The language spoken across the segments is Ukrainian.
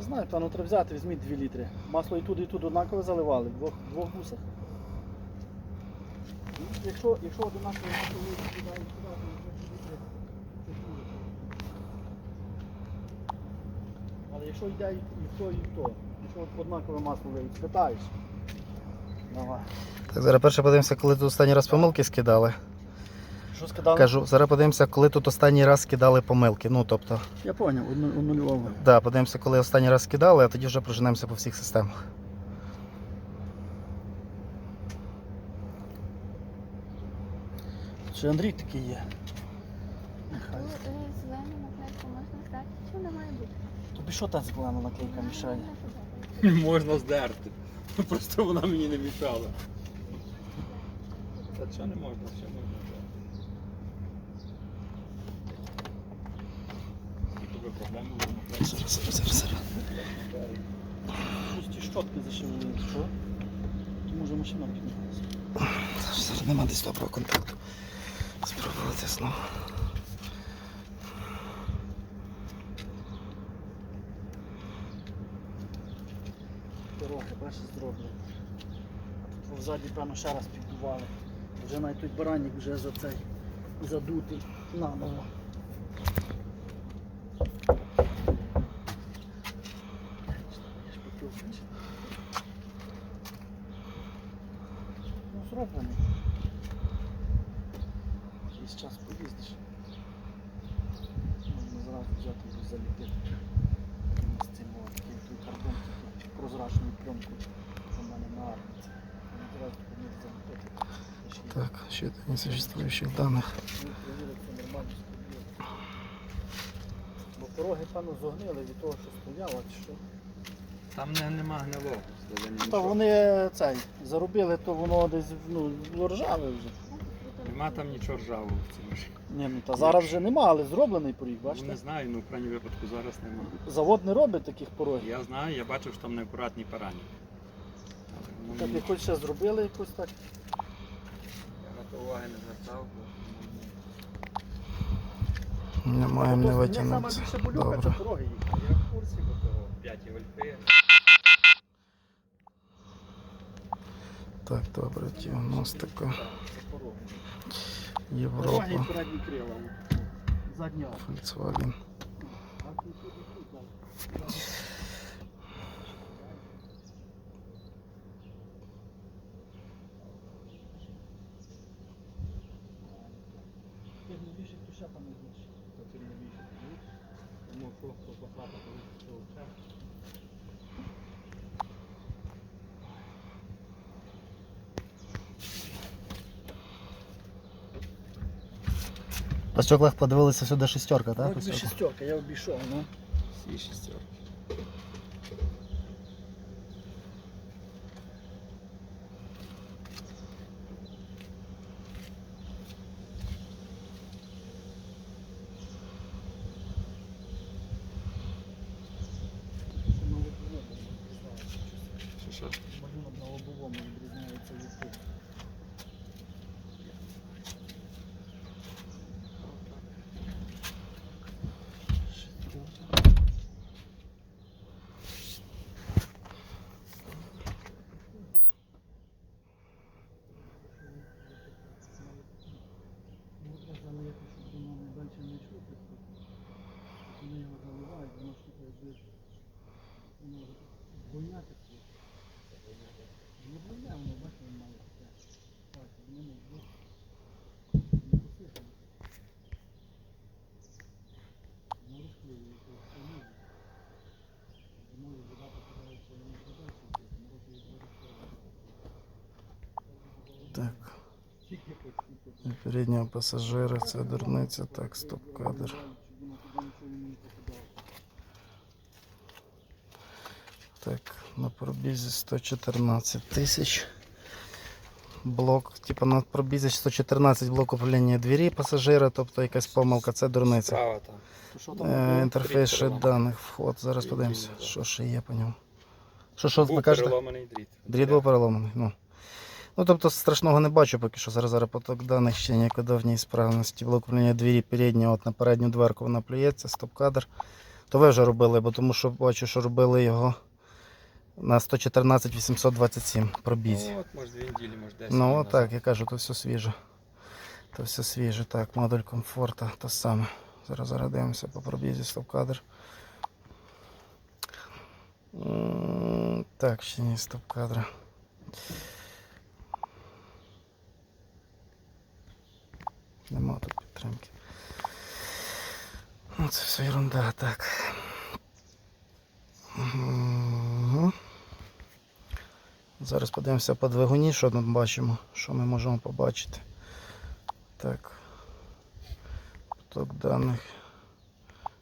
Не знаю, певно, треба взяти, візьміть 2 літри. Масло і туди, і туди однаково заливали, в двох, в двох бусах. Якщо, якщо однаково масло ви скидаєте сюди, то вже 2 літри. Але якщо йде і, і в то, і в то, якщо однакове масло вилить, спитаєш. Давай. Так, зараз перше подивимося, коли тут останній раз помилки скидали. Що скидали? Кажу, зараз подивимося, коли тут останній раз скидали помилки. Ну, тобто, Я зрозумів, одну львову. да, подивимося, коли останній раз скидали, а тоді вже проженемося по всіх системах. Чи Андрій такий є? Нехай. Зелену наклейку можна здати, чи вона має бути? Тобі що та зелена наклейка мішає? Можна здерти. Просто вона мені не мішала. Та що не можна, що можна здерти. І тобі проблеми в Зараз, зараз, зараз, ті щотки зашивали, що? То може машина піднялася. Зараз, зараз нема десь доброго контакту. Спробувати знову. Дороги, бачиш, зроблені. А тут ззаді, певно, ще раз підбували. Вже навіть той баранник вже за цей задутий наново. Я ж потюхач. Ну, зроблений. Час. Можна зразу взяти і заліпити. З цим такий той карбон, такий прозрачну пленку. У мене на армії. Зразу поміг Так, ще даних. Ну, це нормально стоїть. Бо пороги, певно, зогнили від того, що стояло, чи що. Там не, нема гнилого. Та вони цей, заробили, то воно десь ну, ржаве вже. Нема там нічого ржавого в цій машині. Ні, ну та зараз вже нема, але зроблений поріг, Ну, не знаю, ну в крайній випадку зараз нема. Завод не робить таких порогів. Я знаю, я бачив, що там неаккуратні парані. Але Так ну, мені- хоч ще зробили якось так. Я на то уваги не звертав, бо ну, Не маємо не Тобто, мене найбільше болюха це пороги їх. я в курсі бо того. 5 вольфи. Так, добре, 90. Европа. Volkswagen. По стеклах подивилися сюди шестерка, так? Вроді би шістерка, я обійшов, ну. Всі шістерки. На лобовому відрізняється. Що що? Малюнок на лобовому відрізняється від тих. Можна залити, щоб воно не далі не йшло просто. Вони його заливають, воно ж таке якби воно звольняти просто. Не звольняє, воно бачите, воно має таке. Так, воно не було. Не посипано. Воно розклеюється, воно Воно вода попадається, воно не подальше, воно розклеюється. Так. Тільки почути. Переднього пасажира, це дурниця. Так, стоп-кадр. Так, на пробізі 114 тисяч. Блок, типу на пробізі 114 блок управління двері пасажира, тобто якась помилка, це дурниця. Справа там. То що там? Е, інтерфейс ще даних, вход. Зараз подивимося, що ще є по ньому. Що, що ви Був кажете? переломаний дріт. Дріт був переломаний. Ну. ну тобто страшного не бачу поки що. Зараз зараз поток даних ще ніякої давній справності. Блок управління двері переднього от на передню дверку вона плюється, стоп-кадр. То ви вже робили, бо тому що бачу, що робили його на 114 827 пробізі. Ну, от, може, дві неділі, може, десять. Ну, назад. так, я кажу, то все свіже. То все свіже. Так, модуль комфорта, то саме. Зараз зараз дивимося по пробізі стоп-кадр. М, Так, ще ні стоп-кадра. Нема тут підтримки. Ну, це все ерунда, так. Мгм. Зараз подивимося по двигуні, що ми бачимо, що ми можемо побачити. Так. Поток даних.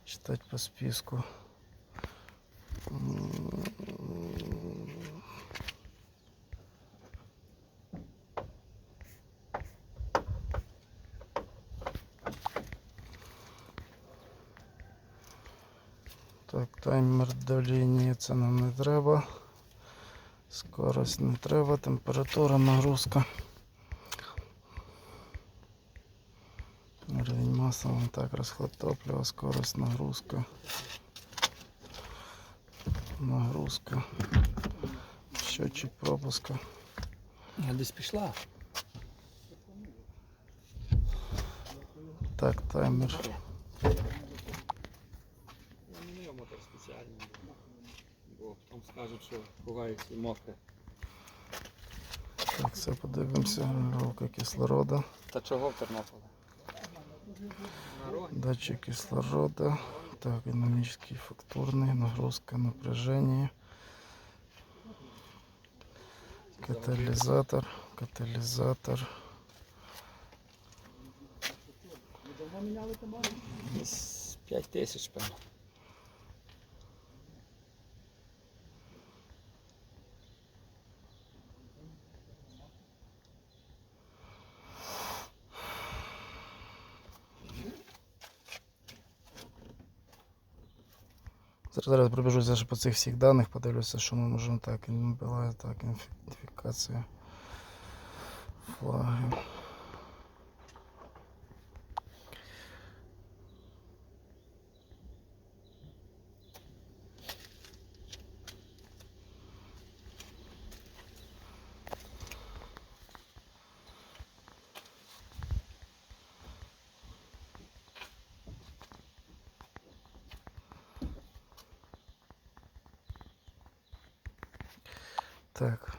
Читати по списку. Так, таймер лінії це нам не треба. Скорость не треба, температура, нагрузка. Рівень маси, вон так, розход топлива, скорость, нагрузка. Нагрузка. Счетчик пропуска. А десь пішла. Так, таймер. Бо там скажуть, що ховається мокре. Так, все подивимося. Регулювання кислорода. Та чого в Тернополі? Датчик кислорода. Так, динамический, фактурный, нагрузка, напряжение. Катализатор, катализатор. Десь 5 тисяч, певно. Зараз, пробіжуся по цих всіх даних, подивлюся, що ми можемо так. Так, ідентифікація. Флаги. Так.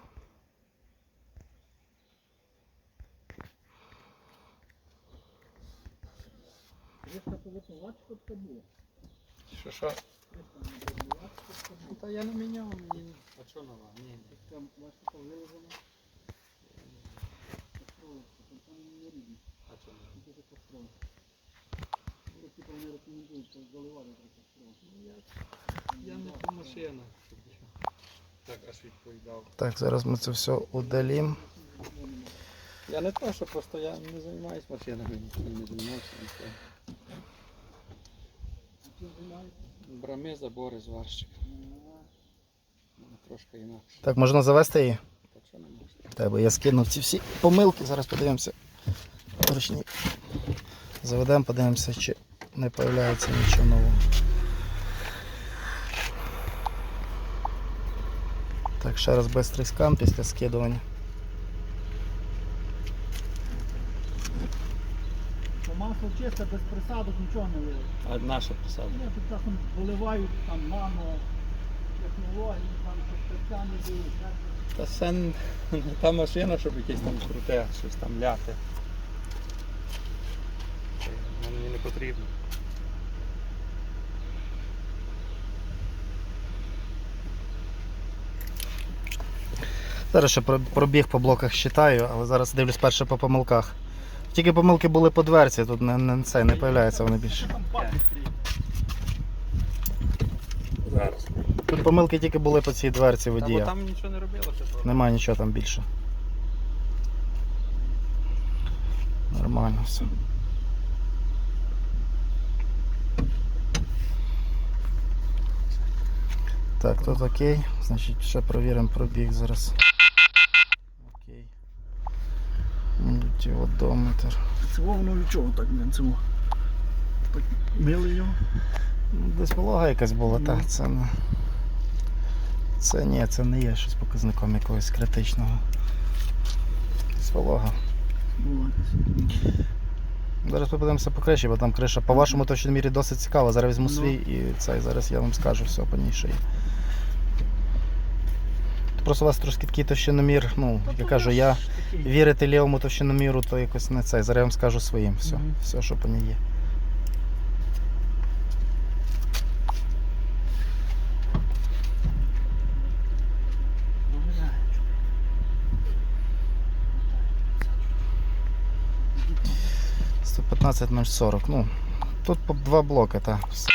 Кришка повипивачка це була. Що що? Та я не міняв, мені. А що нова? Ні, ні. Там пластика виложена. Построїться, там там не рідні. А що нова? Тільки построїться. Ну, типу вони рекомендують що заливати трохи построїти. Я не по машинах. Так зараз ми це все удалім. Я не то, що просто я не займаюся машинами, не займався. Брами, забори, зварщик. Трошки інакше. Так, можна завести її? Та що не можна? Тебе я скинув ці всі помилки, зараз подивимося. Ручник. Заведемо, подивимося, чи не з'являється нічого нового. Ще раз бистрий скан після скидування. То масло чисте, без присадок, нічого не виливають. А наша посада? Я тут часом виливають там нано технології, там щось спеціальне дають. Та це не та машина, щоб якесь там круте, щось там ляти. Воно мені не потрібно. Зараз ще пробіг по блоках считаю, але зараз дивлюсь перше по помилках. Тільки помилки були по дверці, тут не, не, це, не з'являється вони більше. Тут помилки тільки були по цій дверці водія. там нічого не робило? Немає нічого там більше. Нормально все. Так, тут окей. Значить, ще перевіримо пробіг зараз. Окей. Мультиводометр. Це воно від чого так, блін, це. Так мили його. Ну, Десь волога якась була, Ну. так, це не. Це ні, це не є щось показником якогось критичного. Десь волога. Зараз подивимося по криші, бо там криша по вашому точній мірі досить цікава. Зараз візьму Ну. свій і цей, зараз я вам скажу все по ній, є. Просто у вас трошки такий товщиномір, ну, я кажу, я вірити лівому товщиноміру, то якось не цей. Зараз я вам скажу своїм все, Мгм. все що по ній є. Виглядає. 115 040. Ну, тут два блоки, так. Все.